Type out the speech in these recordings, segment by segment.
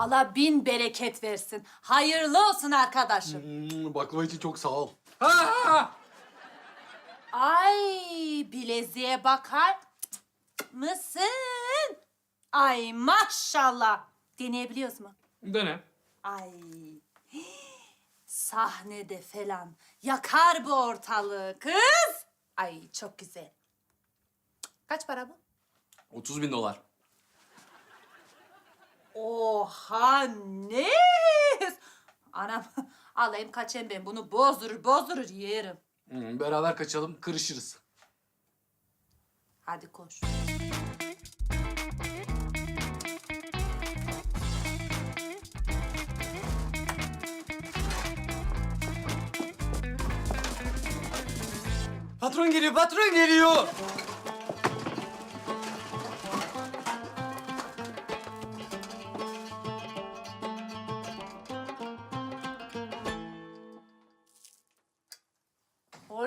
Allah bin bereket versin. Hayırlı olsun arkadaşım. Hmm, baklava için çok sağ ol. Ha! Ay bileziğe bakar mısın? Ay maşallah. Deneyebiliyoruz mu? Dene. Ay sahnede falan yakar bu ortalığı kız. Ay çok güzel. Kaç para bu? 30 bin dolar. Oha ne? Anam alayım kaçayım ben bunu bozdurur bozdurur yerim. Hmm, beraber kaçalım, kırışırız. Hadi koş. Patron geliyor, patron geliyor.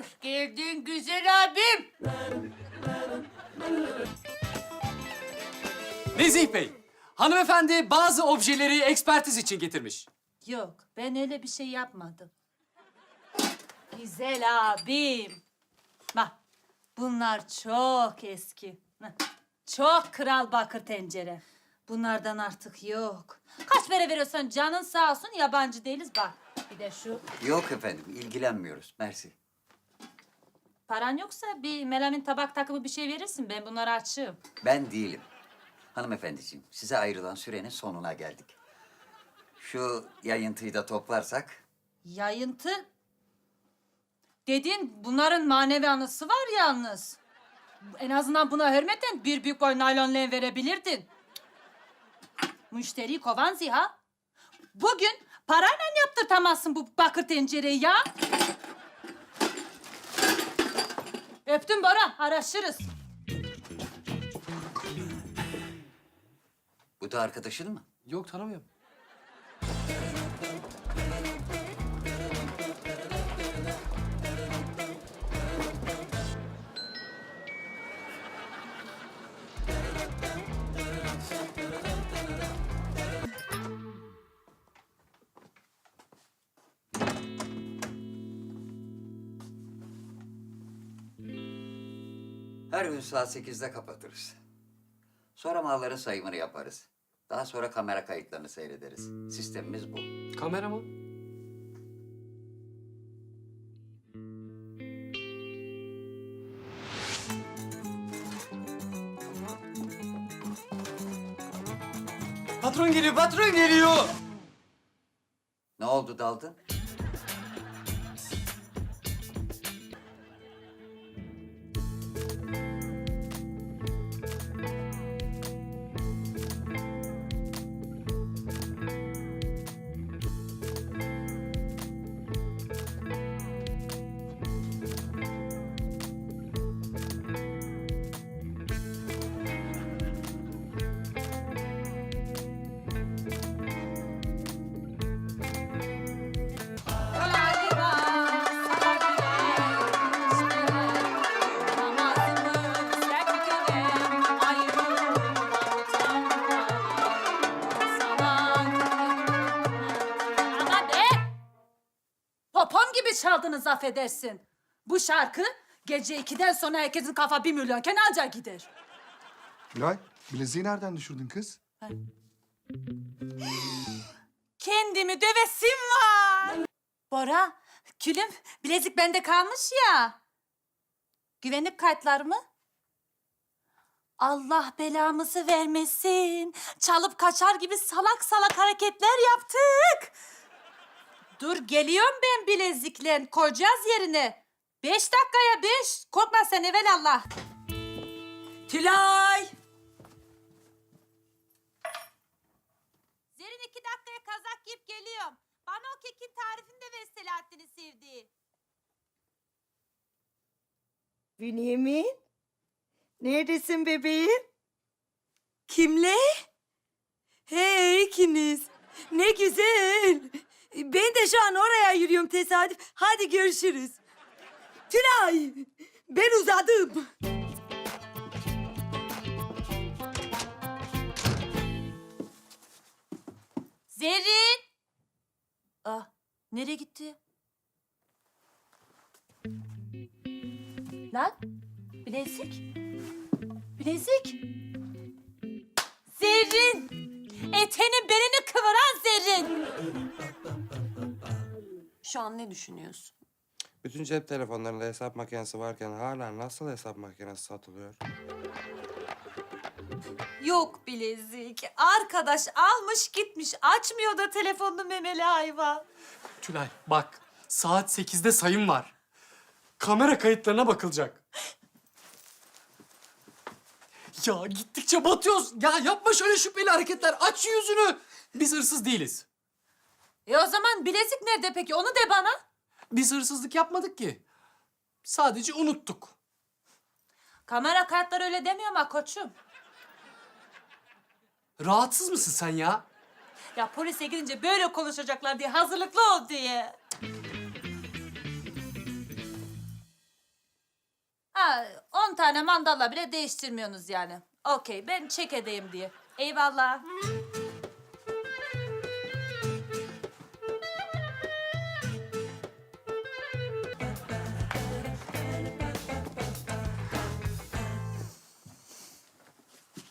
Hoş geldin güzel abim. Nezih Bey, hanımefendi bazı objeleri ekspertiz için getirmiş. Yok ben öyle bir şey yapmadım. Güzel abim. Bak bunlar çok eski. Çok kral bakır tencere. Bunlardan artık yok. Kaç para veriyorsan canın sağ olsun yabancı değiliz bak. Bir de şu Yok efendim, ilgilenmiyoruz. Mersi. Paran yoksa bir melamin tabak takımı bir şey verirsin. Ben bunları açığım. Ben değilim. Hanımefendiciğim, size ayrılan sürenin sonuna geldik. Şu yayıntıyı da toplarsak... Yayıntı. Dedin bunların manevi anısı var yalnız. En azından buna hürmeten bir büyük boy naylon len verebilirdin. Müşteri kovan ziha. Bugün parayla yaptırtamazsın bu bakır tencereyi ya. Öptüm Bora, araşırız. Bu da arkadaşın mı? Yok tanımıyorum. Her gün saat sekizde kapatırız. Sonra malların sayımını yaparız. Daha sonra kamera kayıtlarını seyrederiz. Sistemimiz bu. Kamera mı? Patron geliyor, patron geliyor. Ne oldu daldın? Çaldınız affedersin. Bu şarkı gece ikiden sonra herkesin kafa bir milyonken ancak gider. Gülay, bileziği nereden düşürdün kız? Kendimi dövesim var. Bora, külüm bilezik bende kalmış ya. Güvenlik kartları mı? Allah belamızı vermesin. Çalıp kaçar gibi salak salak hareketler yaptık. Dur geliyorum ben bilezikle. Koyacağız yerine. Beş dakikaya beş. Korkma sen evelallah. Tülay. Zerin iki dakikaya kazak giyip geliyorum. Bana o kekin tarifini de ver Selahattin'in sevdiği. Bünyamin? Neredesin bebeğim? Kimle? Hey ikiniz. Ne güzel. Ben de şu an yürüyorum tesadüf. Hadi görüşürüz. Tülay, ben uzadım. Zerrin! Ah, nereye gitti? Lan, bilezik. Bilezik. Zerrin! Şu an ne düşünüyorsun? Bütün cep telefonlarında hesap makinesi varken hala nasıl hesap makinesi satılıyor? Yok bilezik. Arkadaş almış gitmiş. Açmıyor da telefonunu memeli hayvan. Tülay bak saat 8'de sayım var. Kamera kayıtlarına bakılacak. Ya gittikçe batıyoruz. Ya yapma şöyle şüpheli hareketler. Aç yüzünü. Biz hırsız değiliz. E o zaman bilezik nerede peki? Onu de bana. Biz hırsızlık yapmadık ki. Sadece unuttuk. Kamera kayıtları öyle demiyor ama koçum. Rahatsız mısın sen ya? Ya polise gidince böyle konuşacaklar diye hazırlıklı ol diye. Ha, 10 tane mandalla bile değiştirmiyorsunuz yani. Okey, ben çek edeyim diye. Eyvallah.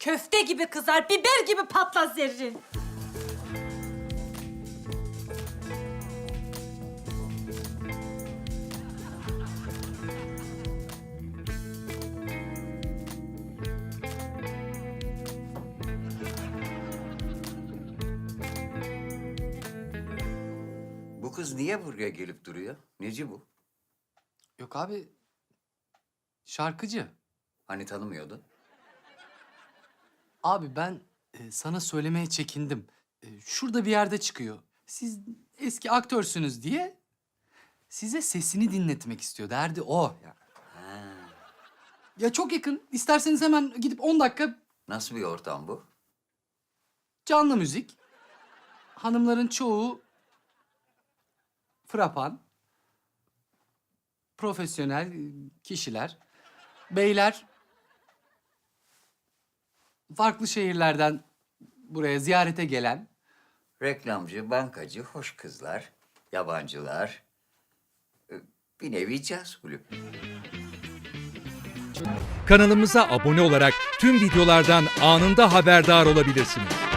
Köfte gibi kızar, biber gibi patlar zerrin. Bu kız niye buraya gelip duruyor? Neci bu? Yok abi. Şarkıcı. Hani tanımıyordun? Abi ben e, sana söylemeye çekindim. E, şurada bir yerde çıkıyor. Siz eski aktörsünüz diye size sesini dinletmek istiyor. Derdi o. Ya, ya çok yakın. İsterseniz hemen gidip 10 dakika Nasıl bir ortam bu? canlı müzik. Hanımların çoğu frapan, profesyonel kişiler. Beyler farklı şehirlerden buraya ziyarete gelen Reklamcı, bankacı, hoş kızlar, yabancılar. Ee, Bir nevi caz kulübü. Kanalımıza abone olarak tüm videolardan anında haberdar olabilirsiniz.